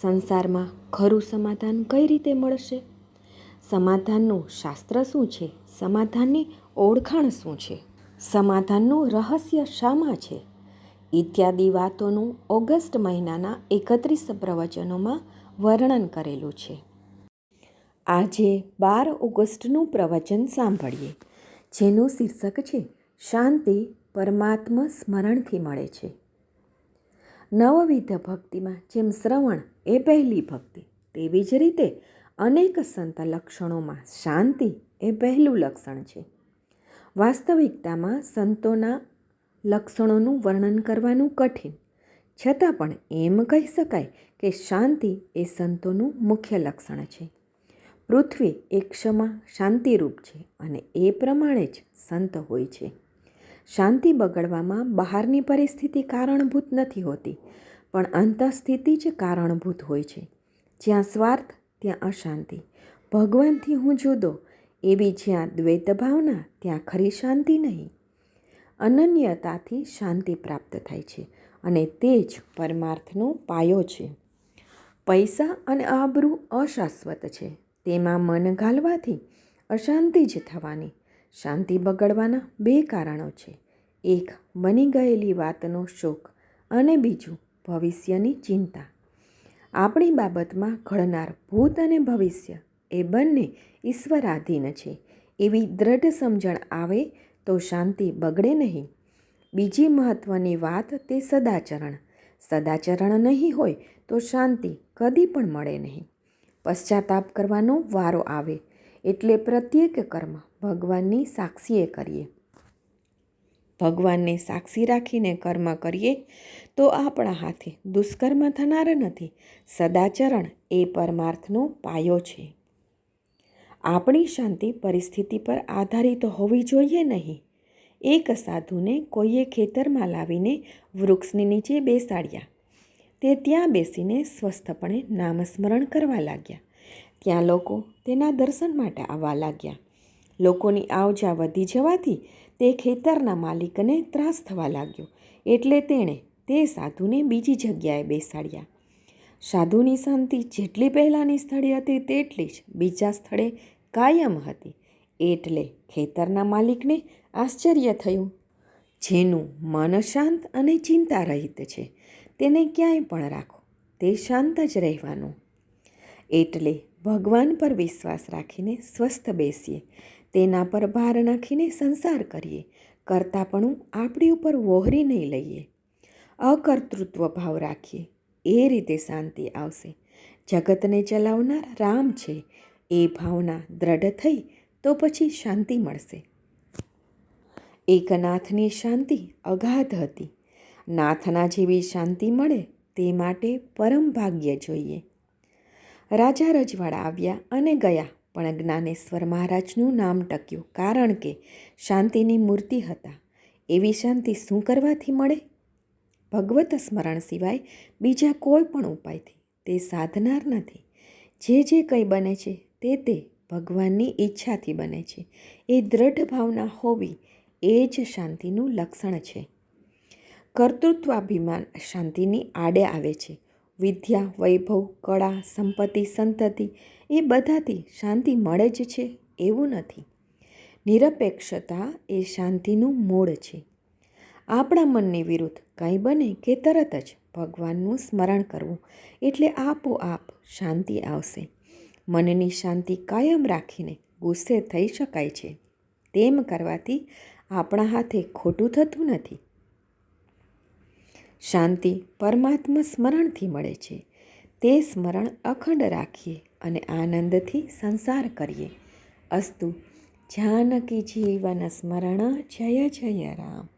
સંસારમાં ખરું સમાધાન કઈ રીતે મળશે? સમાધાનનું શાસ્ત્ર શું છે? સમાધાનની ઓળખાણ શું છે? સમાધાનનું રહસ્ય શામાં છે? ઇત્યાદિ વાતોનું ઓગસ્ટ મહિનાના એકત્રીસ પ્રવચનોમાં વર્ણન કરેલું છે. આજે બાર ઓગસ્ટનું પ્રવચન સાંભળીએ, જેનું શીર્ષક છે, શાંતિ પરમાત્મા સ્મરણથી મળે છે. નવવિધ ભક્તિમાં, જેમ શ્રવણ એ પહેલી ભક્તિ, તેવી જ રીતે અનેક સંત લક્ષણોમાં શાંતિ એ પહેલું લક્ષણ છે. વાસ્તવિકતામાં સંતોના લક્ષણોનું વર્ણન કરવાનું કઠિન, છતાં પણ એમ કહી શકાય કે શાંતિ એ સંતોનું મુખ્ય લક્ષણ છે. પૃથ્વી એ ક્ષમા, શાંતિરૂપ છે અને એ પ્રમાણે જ સંત હોય છે. શાંતિ બગડવામાં બહારની પરિસ્થિતિ કારણભૂત નથી હોતી, પણ અંતઃસ્થિતિ જ કારણભૂત હોય છે. જ્યાં સ્વાર્થ, ત્યાં અશાંતિ. ભગવાનથી હું જુદો એવી જ્યાં દ્વૈત ભાવના ત્યાં ખરી શાંતિ નહીં. અનન્યતાથી શાંતિ પ્રાપ્ત થાય છે અને તે જ પરમાર્થનો પાયો છે. પૈસા અને આબરૂ અશાશ્વત છે. તેમાં મન ઘાલવાથી અશાંતિ જ થવાની. શાંતિ બગડવાના બે કારણો છે. એક, બની ગયેલી વાતનો શોક અને બીજું, ભવિષ્યની ચિંતા. આપણી બાબતમાં ઘડનાર ભૂત અને ભવિષ્ય એ બંને ઈશ્વરાધીન છે. એવી દ્રઢ સમજણ આવે તો શાંતિ બગડે નહીં. બીજી મહત્ત્વની વાત તે સદાચરણ. સદાચરણ નહીં હોય તો શાંતિ કદી પણ મળે નહીં. પશ્ચાતાપ કરવાનો વારો આવે એટલે પ્રત્યેક કર્મ ભગવાનની સાક્ષીએ કરીએ. ભગવાનને સાક્ષી રાખીને કર્મ કરીએ તો આપણા હાથે દુષ્કર્મ થનાર નથી, સદાચરણ એ પરમાર્થનો પાયો છે. આપણી શાંતિ પરિસ્થિતિ પર આધારિત હોવી જોઈએ નહીં. એક સાધુને કોઈએ ખેતરમાં લાવીને વૃક્ષની નીચે બેસાડ્યા, તે ત્યાં બેસીને સ્વસ્થપણે નામસ્મરણ કરવા લાગ્યા. ત્યાં લોકો તેના દર્શન માટે આવવા લાગ્યા. લોકોની આવજા વધી જવાથી તે ખેતરના માલિકને ત્રાસ થવા લાગ્યો. એટલે તેણે તે સાધુને બીજી જગ્યાએ બેસાડ્યા. સાધુની શાંતિ જેટલી પહેલાંની સ્થળે હતી તેટલી જ બીજા સ્થળે કાયમ હતી. એટલે ખેતરના માલિકને આશ્ચર્ય થયું. જેનું મન શાંત અને ચિંતા રહિત છે, તેને ક્યાંય પણ રાખો. તે શાંત જ રહેવાનું. એટલે ભગવાન પર વિશ્વાસ રાખીને સ્વસ્થ બેસીએ, તેના પર ભાર નાખીને સંસાર કરીએ, કરતાપણું આપણી ઉપર વહોરી નહીં લઈએ. અકર્તૃત્વ ભાવ રાખીએ, એ રીતે શાંતિ આવશે. જગતને ચલાવનાર રામ છે, એ ભાવના દ્રઢ થઈ તો પછી શાંતિ મળશે. એકનાથની શાંતિ અગાધ હતી. નાથના જેવી શાંતિ મળે તે માટે પરમ ભાગ્ય જોઈએ. રાજા રજવાડા આવ્યા અને ગયા, પણ જ્ઞાનેશ્વર મહારાજનું નામ ટક્યું કારણ કે શાંતિની મૂર્તિ હતા. એવી શાંતિ શું કરવાથી મળે? ભગવત સ્મરણ સિવાય બીજા કોઈ પણ ઉપાયથી તે સાધનાર નથી. જે જે કંઈ બને છે તે તે ભગવાનની ઈચ્છાથી બને છે. એ દ્રઢ ભાવના હોવી એ જ શાંતિનું લક્ષણ છે. કર્તૃત્વાભિમાન શાંતિની આડે આવે છે. વિદ્યા, વૈભવ, કળા, સંપત્તિ, સંતતિ એ બધાથી શાંતિ મળે જ છે એવું નથી. નિરપેક્ષતા એ શાંતિનું મૂળ છે. આપણા મનની વિરુદ્ધ કંઈ બને કે તરત જ ભગવાનનું સ્મરણ કરવું એટલે આપોઆપ શાંતિ આવશે. મનની શાંતિ કાયમ રાખીને ગુસ્સે થઈ શકાય છે. તેમ કરવાથી આપણા હાથે ખોટું થતું નથી. શાંતિ પરમાત્મા સ્મરણથી મળે છે. તે સ્મરણ અખંડ રાખીએ અને આનંદથી સંસાર કરીએ. અસ્તુ, જાનકી જીવન સ્મરણ, જય જય રામ.